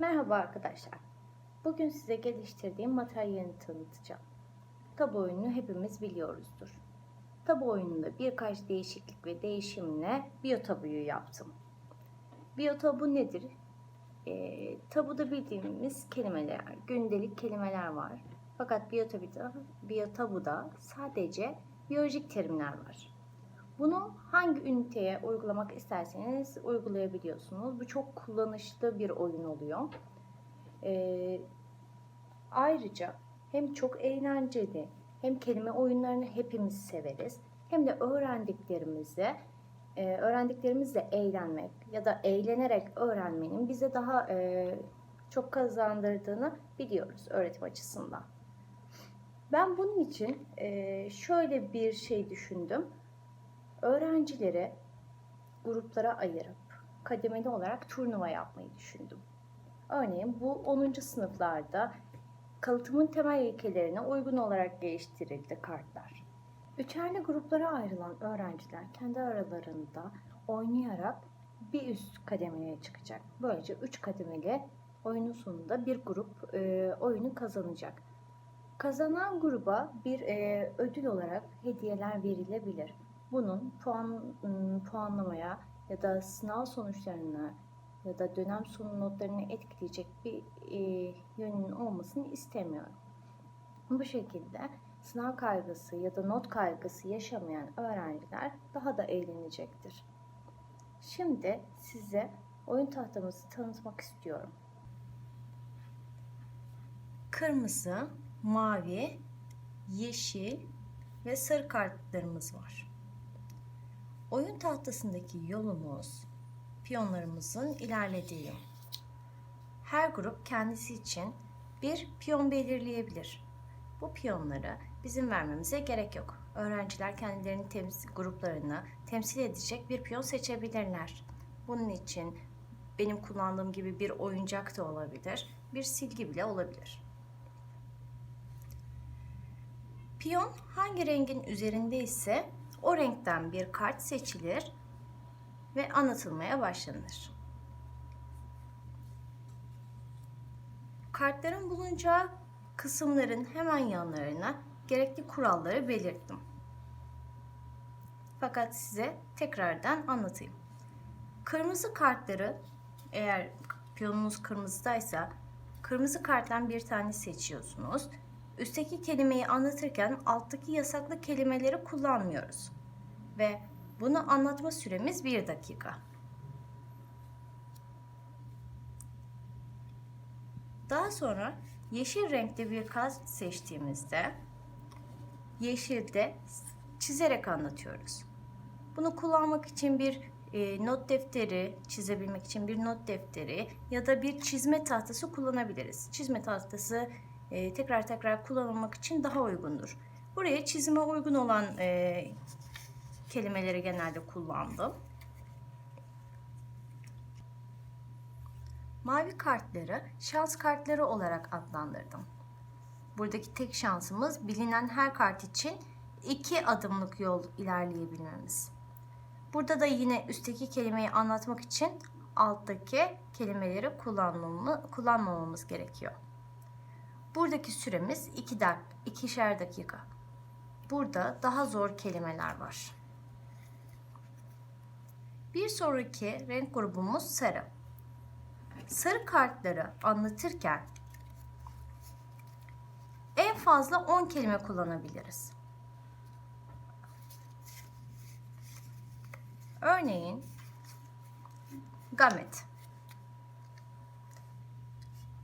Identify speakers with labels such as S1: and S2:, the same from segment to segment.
S1: Merhaba arkadaşlar. Bugün size geliştirdiğim materyalini tanıtacağım. Tabu oyununu hepimiz biliyoruzdur. Tabu oyununda birkaç değişiklik ve değişimle biyotabuyu yaptım. Biyotabu nedir? E, tabuda bildiğimiz kelimeler, gündelik kelimeler var. Fakat biyotabuda, biyotabuda sadece biyolojik terimler var. Bunu hangi üniteye uygulamak isterseniz uygulayabiliyorsunuz. Bu çok kullanışlı bir oyun oluyor. Ee, ayrıca hem çok eğlenceli hem kelime oyunlarını hepimiz severiz. Hem de öğrendiklerimizi e, öğrendiklerimizle eğlenmek ya da eğlenerek öğrenmenin bize daha e, çok kazandırdığını biliyoruz öğretim açısından. Ben bunun için e, şöyle bir şey düşündüm öğrencileri gruplara ayırıp kademeli olarak turnuva yapmayı düşündüm. Örneğin bu 10. sınıflarda kalıtımın temel ilkelerine uygun olarak geliştirildi kartlar. Üçerli gruplara ayrılan öğrenciler kendi aralarında oynayarak bir üst kademeye çıkacak. Böylece 3 kademeli oyunun sonunda bir grup e, oyunu kazanacak. Kazanan gruba bir e, ödül olarak hediyeler verilebilir bunun puan ım, puanlamaya ya da sınav sonuçlarına ya da dönem sonu notlarını etkileyecek bir e, yönünün olmasını istemiyorum. Bu şekilde sınav kaygısı ya da not kaygısı yaşamayan öğrenciler daha da eğlenecektir. Şimdi size oyun tahtamızı tanıtmak istiyorum. Kırmızı, mavi, yeşil ve sarı kartlarımız var. Oyun tahtasındaki yolumuz piyonlarımızın ilerlediği. Her grup kendisi için bir piyon belirleyebilir. Bu piyonları bizim vermemize gerek yok. Öğrenciler kendilerinin temsil, gruplarını temsil edecek bir piyon seçebilirler. Bunun için benim kullandığım gibi bir oyuncak da olabilir, bir silgi bile olabilir. Piyon hangi rengin üzerinde ise o renkten bir kart seçilir ve anlatılmaya başlanır. Kartların bulunacağı kısımların hemen yanlarına gerekli kuralları belirttim. Fakat size tekrardan anlatayım. Kırmızı kartları eğer piyonunuz kırmızıdaysa kırmızı karttan bir tane seçiyorsunuz üstteki kelimeyi anlatırken alttaki yasaklı kelimeleri kullanmıyoruz. Ve bunu anlatma süremiz bir dakika. Daha sonra yeşil renkte bir kart seçtiğimizde yeşilde çizerek anlatıyoruz. Bunu kullanmak için bir e, not defteri, çizebilmek için bir not defteri ya da bir çizme tahtası kullanabiliriz. Çizme tahtası e, tekrar tekrar kullanılmak için daha uygundur. Buraya çizime uygun olan e, kelimeleri genelde kullandım. Mavi kartları şans kartları olarak adlandırdım. Buradaki tek şansımız bilinen her kart için iki adımlık yol ilerleyebilmemiz. Burada da yine üstteki kelimeyi anlatmak için alttaki kelimeleri kullanmamamız gerekiyor. Buradaki süremiz 2 dak ikişer dakika. Burada daha zor kelimeler var. Bir sonraki renk grubumuz sarı. Sarı kartları anlatırken en fazla 10 kelime kullanabiliriz. Örneğin gamet.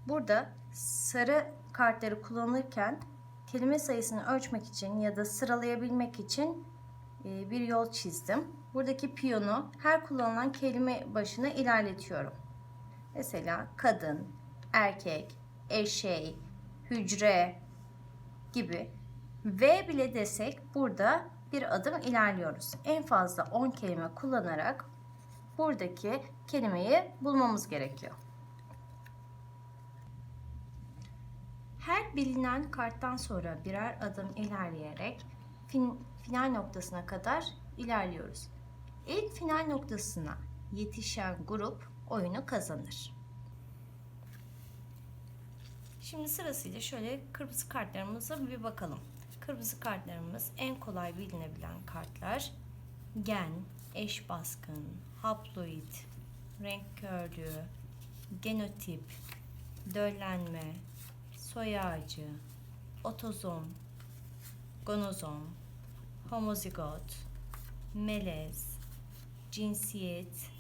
S1: Burada sarı kartları kullanırken kelime sayısını ölçmek için ya da sıralayabilmek için e, bir yol çizdim. Buradaki piyonu her kullanılan kelime başına ilerletiyorum. Mesela kadın, erkek, eşey, hücre gibi. V bile desek burada bir adım ilerliyoruz. En fazla 10 kelime kullanarak buradaki kelimeyi bulmamız gerekiyor. Her bilinen karttan sonra birer adım ilerleyerek fin, final noktasına kadar ilerliyoruz. İlk final noktasına yetişen grup oyunu kazanır. Şimdi sırasıyla şöyle kırmızı kartlarımıza bir bakalım. Kırmızı kartlarımız en kolay bilinebilen kartlar. Gen, eş baskın, haploid, renk körlüğü, genotip, döllenme, soy ağacı, otozom, gonozom, homozigot, melez, cinsiyet,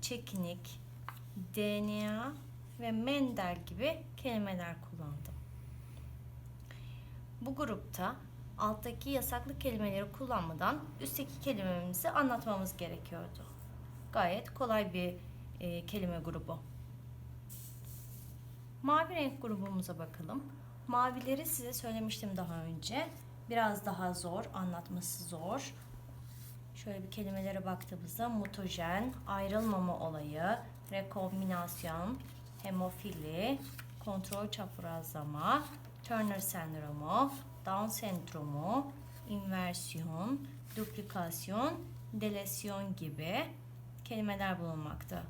S1: çekinik, DNA ve Mendel gibi kelimeler kullandım. Bu grupta alttaki yasaklı kelimeleri kullanmadan üstteki kelimemizi anlatmamız gerekiyordu. Gayet kolay bir e, kelime grubu. Mavi renk grubumuza bakalım. Mavileri size söylemiştim daha önce. Biraz daha zor, anlatması zor. Şöyle bir kelimelere baktığımızda mutojen, ayrılmama olayı, rekombinasyon, hemofili, kontrol çaprazlama, Turner sendromu, Down sendromu, inversiyon, duplikasyon, delesyon gibi kelimeler bulunmakta.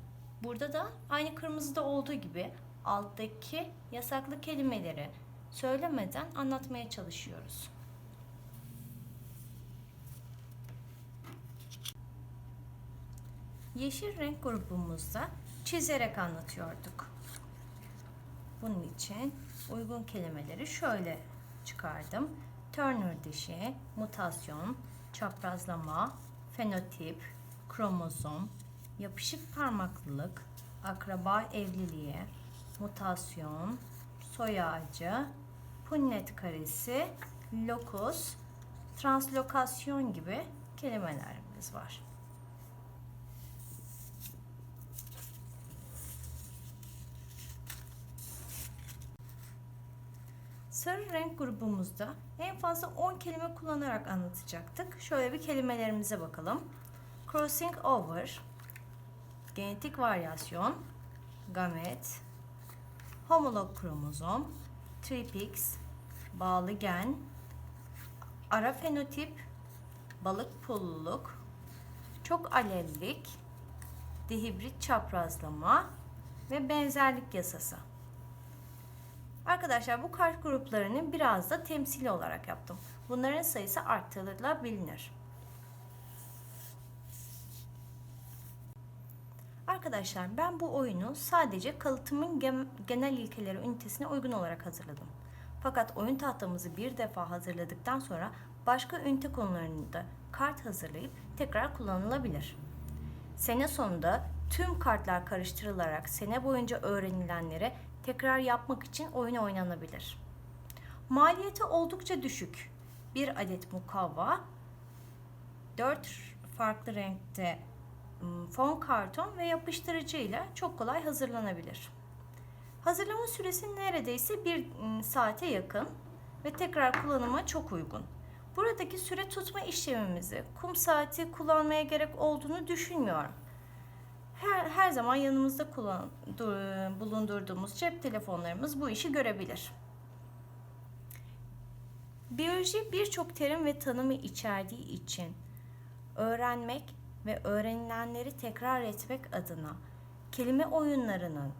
S1: Burada da aynı kırmızıda olduğu gibi alttaki yasaklı kelimeleri söylemeden anlatmaya çalışıyoruz. Yeşil renk grubumuzda çizerek anlatıyorduk. Bunun için uygun kelimeleri şöyle çıkardım. Turner dişi, mutasyon, çaprazlama, fenotip, kromozom, yapışık parmaklılık, akraba evliliği, mutasyon, soy ağacı, punnet karesi, lokus, translokasyon gibi kelimelerimiz var. Sarı renk grubumuzda en fazla 10 kelime kullanarak anlatacaktık. Şöyle bir kelimelerimize bakalım. Crossing over, genetik varyasyon, gamet, homolog kromozom, tripix, bağlı gen, ara fenotip, balık pulluluk, çok alellik, dihibrit çaprazlama ve benzerlik yasası. Arkadaşlar bu kart gruplarını biraz da temsili olarak yaptım. Bunların sayısı arttırılabilir. Arkadaşlar ben bu oyunu sadece kalıtımın genel ilkeleri ünitesine uygun olarak hazırladım. Fakat oyun tahtamızı bir defa hazırladıktan sonra başka ünite konularını da kart hazırlayıp tekrar kullanılabilir. Sene sonunda tüm kartlar karıştırılarak sene boyunca öğrenilenlere tekrar yapmak için oyun oynanabilir. Maliyeti oldukça düşük. Bir adet mukavva, 4 farklı renkte fon karton ve yapıştırıcı ile çok kolay hazırlanabilir. Hazırlama süresi neredeyse bir saate yakın ve tekrar kullanıma çok uygun. Buradaki süre tutma işlemimizi kum saati kullanmaya gerek olduğunu düşünmüyorum her, her zaman yanımızda kullan, bulundurduğumuz cep telefonlarımız bu işi görebilir. Biyoloji birçok terim ve tanımı içerdiği için öğrenmek ve öğrenilenleri tekrar etmek adına kelime oyunlarının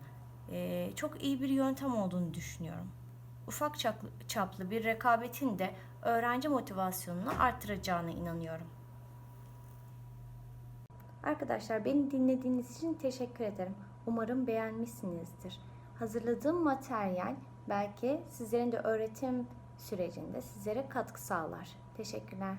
S1: e, çok iyi bir yöntem olduğunu düşünüyorum. Ufak çaplı bir rekabetin de öğrenci motivasyonunu artıracağına inanıyorum. Arkadaşlar beni dinlediğiniz için teşekkür ederim. Umarım beğenmişsinizdir. Hazırladığım materyal belki sizlerin de öğretim sürecinde sizlere katkı sağlar. Teşekkürler.